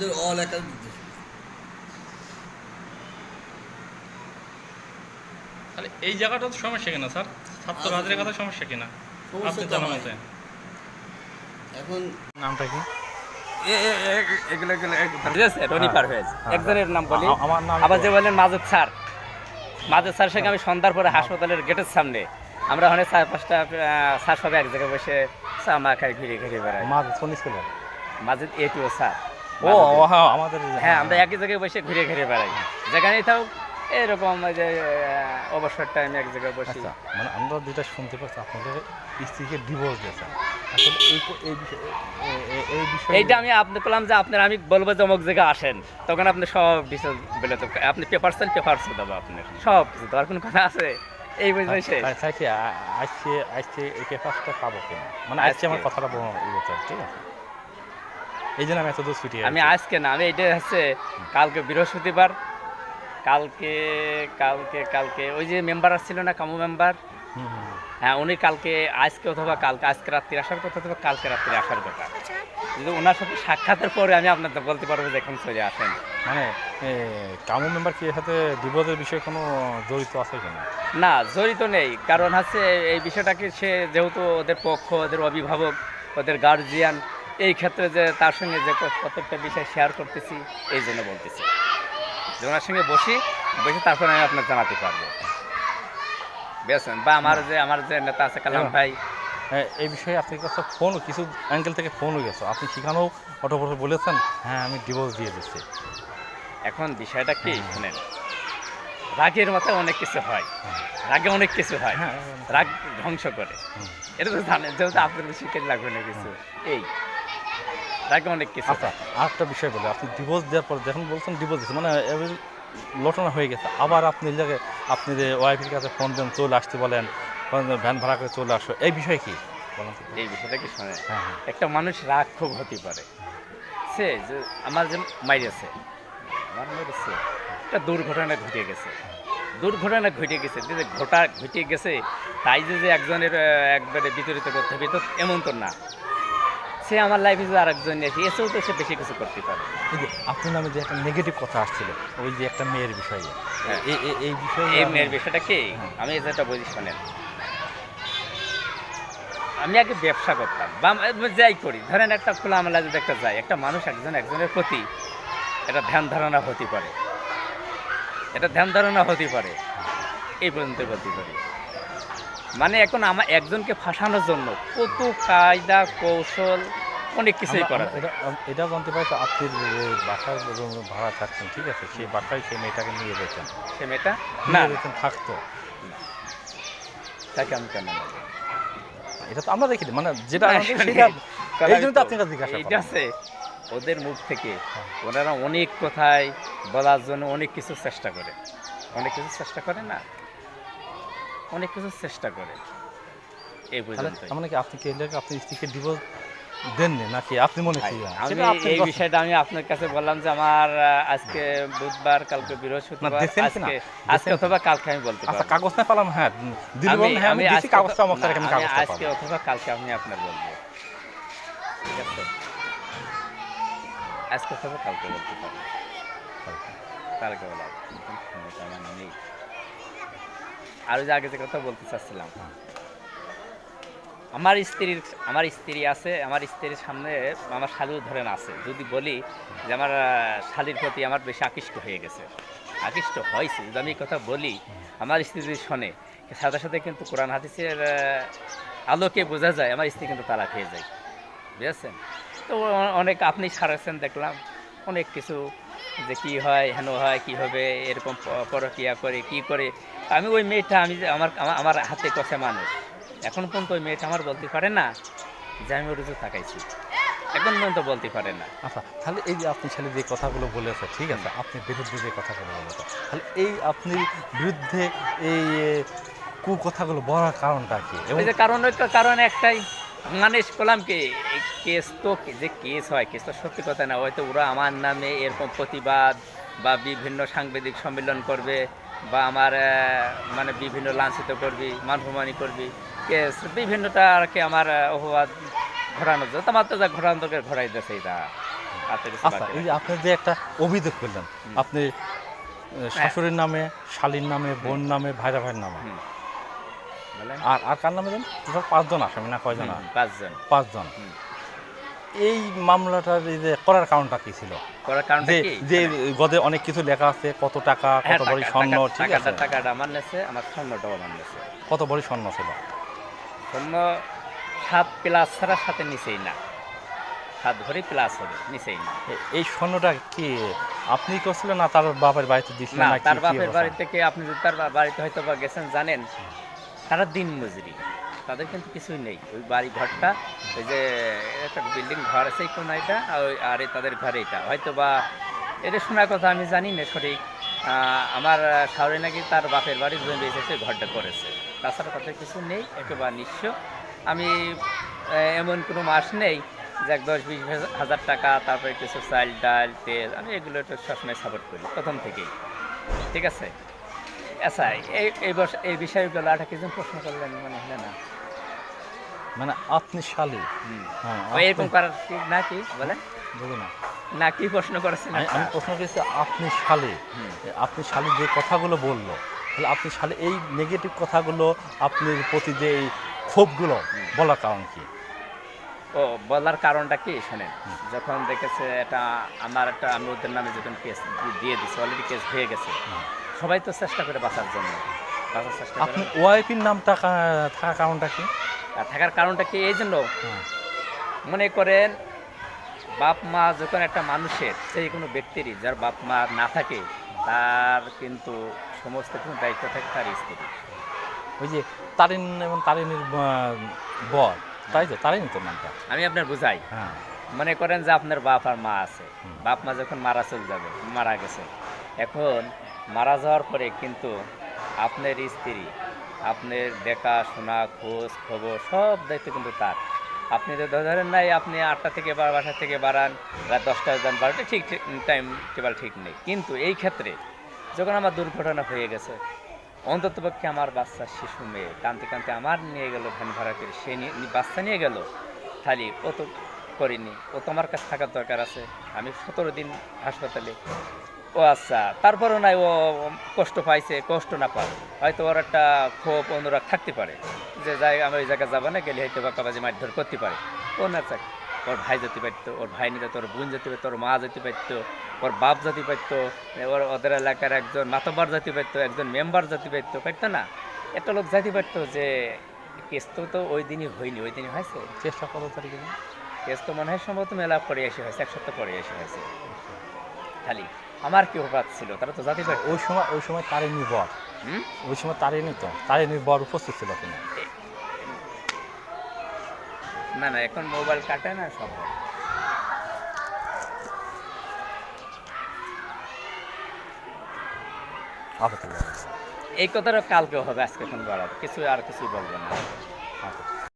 আমাদের অল একার তাহলে এই জায়গাটা তো সমস্যা কিনা স্যার? ছাত্র হাজারের কথা সমস্যা। কিনা? আপনি তো জানা হয়। এখন নামটা কি? একজনের নাম বলি। আমার নাম আবার যে বললেন মাজেদ স্যার। মাজেদ স্যার সঙ্গে আমি সন্ধ্যার পরে হাসপাতালের গেটের সামনে। আমরা ওখানে চার পাঁচটা স্যার সবাই এক জায়গায় বসে চা মা খাই ঘুরে ঘুরে বেড়াই মা কোন স্কুলে মাজেদ এ টু স্যার। ও হ্যাঁ আমাদের হ্যাঁ আমরা একই জায়গায় বসে ঘুরে ঘুরে বেড়াই। যেখানেই এরকম যে অবসর টাইমে এক জায়গায় বসি। আচ্ছা মানে আমরা যেটা শুনতে পাচ্ছি আপনাদের স্ত্রীকে ডিভোর্স বিষয়ে এইটা আমি আপনি বললাম যে আপনার আমি বলব যে অমুক জায়গায় আসেন তখন আপনি সব বিষয় বলে তো আপনি পেপার চান পেপার দেবো আপনার। সব কিছু আর কোনো কথা আছে। এই বুঝবেন শেষ। আজকে আজকে এই পেপারসটা পাবো কিনা? মানে আজকে। আমার কথাটা বলো বলতে ঠিক আছে? এই জন্য আমি এত দূর ছুটি আমি আজকে না আমি এটা হচ্ছে কালকে বৃহস্পতিবার কালকে কালকে কালকে ওই যে মেম্বার আসছিল না কামু মেম্বার হ্যাঁ উনি কালকে আজকে অথবা কালকে আজকে রাত্রি আসার কথা অথবা কালকে রাত্রি আসার কথা। কিন্তু ওনার সাথে সাক্ষাতের পরে আমি আপনাদের বলতে পারব যে এখন চলে আসেন। মানে কামু মেম্বার কি এর সাথে বিপদের বিষয়ে কোনো জড়িত আছে কিনা না? জড়িত নেই। কারণ হচ্ছে এই বিষয়টাকে সে যেহেতু ওদের পক্ষ ওদের অভিভাবক ওদের গার্জিয়ান এই ক্ষেত্রে যে তার সঙ্গে যে প্রত্যেকটা বিষয় শেয়ার করতেছি এই জন্য বলতেছি। যে ওনার সঙ্গে বসি বসে তারপরে আমি আপনার জানাতে পারব। বুঝেছেন? বা আমার যে আমার যে নেতা আছে কালাম হ্যাঁ। ভাই। হ্যাঁ, এই বিষয়ে আপনি কাছে ফোন কিছু অ্যাঙ্গেল থেকে ফোন হয়ে গেছে। আপনি সেখানেও অটো বলেছেন হ্যাঁ আমি ডিভোর্স দিয়ে দিচ্ছি। এখন বিষয়টা কি শুনেন। রাগের মাথায় অনেক কিছু হয়। রাগে অনেক কিছু হয়। হ্যাঁ রাগ ধ্বংস করে। এটা তো জানেন যেহেতু আপনার বেশি কেন লাগবে না কিছু। এই রাগে অনেক কিছু। আচ্ছা আরেকটা বিষয় বলে আপনি ডিভোর্স দেওয়ার পর যখন বলছেন ডিভোর্স দিচ্ছে মানে লোটনা হয়ে গেছে আবার আপনি জায়গায় আপনি যে ওয়াইফের কাছে ফোন দেন চলে আসতে বলেন ভ্যান ভাড়া করে চলে আসো এই বিষয়ে কি? এই বিষয়টা কি শোনেন? হ্যাঁ হ্যাঁ। একটা মানুষ রাগ খুব হতে পারে। সে যে আমার যে মাইরেছে আমার মেরেছে একটা দুর্ঘটনা ঘটে গেছে। দুর্ঘটনা ঘটে গেছে যে ঘটা ঘটে গেছে তাই যে যে একজনের একবারে বিতরিত করতে হবে তো এমন তো না। সে আমার লাইফে যে আরেকজন এসে এসেও তো সে বেশি কিছু করতে পারে। যে আপনার নামে যে একটা নেগেটিভ কথা আসছিল ওই যে একটা মেয়ের বিষয়ে। হ্যাঁ। এই বিষয়ে এই মেয়ের বিষয়টা কি? আমি যেটা বুঝি শোনেন। আমি আগে ব্যবসা করতাম বা যাই করি। ধরেন একটা খোলামেলা যদি একটা যাই একটা মানুষ একজন একজনের প্রতি এটা ধ্যান ধারণা হতে পারে। এটা ধ্যান ধারণা হতে পারে। এই পর্যন্ত বলতে পারি। মানে এখন আমার একজনকে ফাঁসানোর জন্য কত কায়দা কৌশল অনেক কিছুই করা এটা এটা জানতে পারি তো আপনি বাসায় ভাড়া থাকছেন ঠিক আছে? সেই বাসায় সেই মেয়েটাকে নিয়ে যেতেন। সে মেয়েটা? না। থাকতো। তাকে আমি কেন এটা তো আমরা দেখি নি, মানে যেটা এই জন্য তো আপনার কাছে জিজ্ঞাসা করা। আছে ওদের মুখ থেকে। ওনারা অনেক কথায় বলার জন্য অনেক কিছু চেষ্টা করে। অনেক কিছু চেষ্টা করে না? অনেক কিছু চেষ্টা করে। এই পর্যন্ত মানে কি আপনি কি এর আপনি স্ত্রীকে ডিভোর্স দেননি নাকি? আপনি মনে করি আমি এই বিষয়টা আমি আপনার কাছে বললাম যে আমার আজকে বুধবার কালকে বৃহস্পতিবার? আজকে আজকে অথবা কালকে আমি বলতে আচ্ছা পারব। কাগজ না পেলাম? হ্যাঁ হ্যাঁ আমি দিছি কাগজটা আমার আমি কাগজটা আজকে অথবা কালকে আমি আপনার বলব। ঠিক আছে? আজকে অথবা কালকে বলতে পারব। কালকে। বলা হবে। আমার নেই আর ওই যে আগে যে কথা বলতে চাচ্ছিলাম। আমার স্ত্রীর আমার স্ত্রী আছে আমার স্ত্রীর সামনে আমার শালিও ধরেন আছে। যদি বলি যে আমার শালির প্রতি আমার বেশি আকৃষ্ট হয়ে গেছে। আকৃষ্ট হয়েছে যদি আমি কথা বলি আমার স্ত্রী যদি শোনে সাথে সাথে কিন্তু কোরআন হাদিসের আলোকে বোঝা যায় আমার স্ত্রী কিন্তু তারা খেয়ে যায়। বুঝেছেন? তো অনেক আপনি সারাচ্ছেন দেখলাম অনেক কিছু যে কি হয় হেন হয় কি হবে এরকম পরকিয়া করে কি করে আমি ওই মেয়েটা আমি আমার আমার- হাতে কষে মানুষ। এখন পর্যন্ত ওই মেয়েটা আমার বলতে পারে না যে আমি রুজু থাকাইছি এখন পর্যন্ত বলতে পারে না। আচ্ছা তাহলে এই যে আপনি ছেলে যে কথাগুলো বলেছে ঠিক আছে? আপনি বিরুদ্ধে যে কথাগুলো বলেছে তাহলে এই আপনি বিরুদ্ধে এই এ, কুকথাগুলো বলার কারণটা কি? এবং ওই যে কারণ একটা কারণ একটাই। মানে করলাম কি কেস তো যে কেস হয় কেস তো সত্যি কথা না হয়তো ওরা আমার নামে এরকম প্রতিবাদ বা বিভিন্ন সাংবাদিক সম্মেলন করবে বা আমার মানে বিভিন্ন লাঞ্ছিত করবি মানভমানি করবি বিভিন্নটা আর কি আমার অপবাদ ঘোরানো যায়। তোমার তো যা ঘোরানোকে ঘোরাই দিয়েছে এটা। আচ্ছা এই যে আপনি যে একটা অভিযোগ করলেন আপনি শাশুড়ির নামে শালীর নামে বোন নামে ভাইরা ভাইয়ের নামে। আর আর কার নামে পাঁচজন আসামি না কয়জন পাঁচজন। পাঁচজন। এই মামলাটার এই যে করার কারণটা কি ছিল? করার কারণটা যে কি? যে গদে অনেক কিছু লেখা আছে কত টাকা হ্যাঁ, কত বড়ি স্বর্ণ ঠিক আছে? টাকাটা আমার নেছে আমার স্বর্ণটাও আমার নেছে। কত বড়ি স্বর্ণ ছিল? স্বর্ণ সাত প্লাস ছাড়া সাথে নিচেই না। প্লাস হবে নিচেই না। এই স্বর্ণটা কি আপনি করছিলেন না তার বাপের বাড়িতে দিছিলেন না তার বাপের বাড়ি থেকে আপনি যদি তার বাড়িতে হয়তো বা গেছেন জানেন? তারা দিন মজুরি। তাদের কিন্তু কিছুই নেই। ওই বাড়ি ঘরটা ওই যে একটা বিল্ডিং ঘর আছে এই আর ওই- আর তাদের ঘরে এটা। হয়তো বা এটা শোনার কথা আমি জানি না সঠিক। আমার শাহরে নাকি তার বাপের বাড়ি জমি বেঁচেছে, ঘরটা করেছে। তাছাড়া তাদের কিছু নেই, একেবারে নিঃস্ব। আমি এমন কোনো মাস নেই যে এক দশ বিশ হাজার টাকা, তারপরে কিছু চাল ডাল, তেল, আমি এগুলো একটু সবসময় সাপোর্ট করি, প্রথম থেকেই। ঠিক আছে? আচ্ছা এই এই বিষয়গুলো আটা কিছু প্রশ্ন করলেন মনে হলে না। মানে আপনি শালী। হ্যাঁ এরকম করার না কি বলেন। বুঝি না। না কি প্রশ্ন করেছেন আমি প্রশ্ন করেছি আপনি শালী। আপনি শালী যে কথাগুলো বলল তাহলে আপনি শালী এই নেগেটিভ কথাগুলো আপনার প্রতি যে এই ক্ষোভগুলো বলার কারণ কি? ও বলার কারণটা কি শোনেন। যখন দেখেছে এটা আমার একটা আমি ওদের নামে যখন কেস দিয়ে দিছে অলরেডি কেস হয়ে গেছে। সবাই তো চেষ্টা করে বাঁচার জন্য। বাঁচার চেষ্টা আপনি ওয়াইফির নাম থাকার কারণটা কি? থাকার কারণটা কি? এই জন্য হ্যাঁ। মনে করেন বাপ মা যখন একটা মানুষের সেই কোনো ব্যক্তিরই যার বাপ মা না থাকে তার কিন্তু সমস্ত কোনো দায়িত্ব থাকে তার স্ত্রী ওই যে তারিন এবং তারিনীর বর তাই তো? তারিনী তো নামটা? আমি আপনার বুঝাই। হ্যাঁ। মনে করেন যে আপনার বাপ আর মা আছে। বাপ মা যখন মারা চলে যাবে মারা গেছে এখন মারা যাওয়ার পরে কিন্তু আপনার স্ত্রী, আপনার দেখাশোনা খোঁজ খবর সব দায়িত্ব কিন্তু তার। আপনি তো ধরেন নাই আপনি আটটা থেকে বা বাসা থেকে বাড়ান, রাত দশটা যান বারোটা ঠিক টাইম টেবিল ঠিক নেই। কিন্তু এই ক্ষেত্রে যখন আমার দুর্ঘটনা হয়ে গেছে, অন্ততপক্ষে আমার বাচ্চা শিশু মেয়ে কানতে কানতে আমার নিয়ে গেল ভ্যান ভাড়া করে, সে নিয়ে বাচ্চা নিয়ে গেল খালি ও তো করিনি, ও তো আমার কাছে থাকার দরকার আছে। আমি সতেরো দিন হাসপাতালে ও আচ্ছা তারপরও নাই ও কষ্ট পাইছে কষ্ট না পায় হয়তো ওর একটা ক্ষোভ অনুরাগ থাকতে পারে যে যাই আমি ওই জায়গায় যাব না গেলে হয়তো বাকাবাজি মারধর করতে পারে। ও না চাক ওর ভাই যেতে পারতো ওর ভাই নিতে ওর বোন যেতে পারতো ওর মা যেতে পারতো ওর বাপ যেতে পারতো ওর ওদের এলাকার একজন মাতবার যেতে পারতো একজন মেম্বার যেতে পারতো পারতো না? একটা লোক যেতে পারতো যে কেস তো তো ওই দিনই হয়নি ওই দিনই হয়েছে? চেষ্টা কত তারিখে? কেস তো মনে হয় সম্ভবত মেলা পরে এসে হয়েছে এক সপ্তাহ পরে এসে হয়েছে। খালি। আমার কি অপরাধ ছিল? তারা তো জাতি ওই সময় ওই সময় তারিনী বর। ওই সময় তারিনী তো। তারিনীর বর উপস্থিত ছিল কিনা? না না এখন মোবাইল কাটে না সব এই কথাটা কালকে হবে আজকে এখন বলার। কিছু আর কিছুই বলব না। আচ্ছা।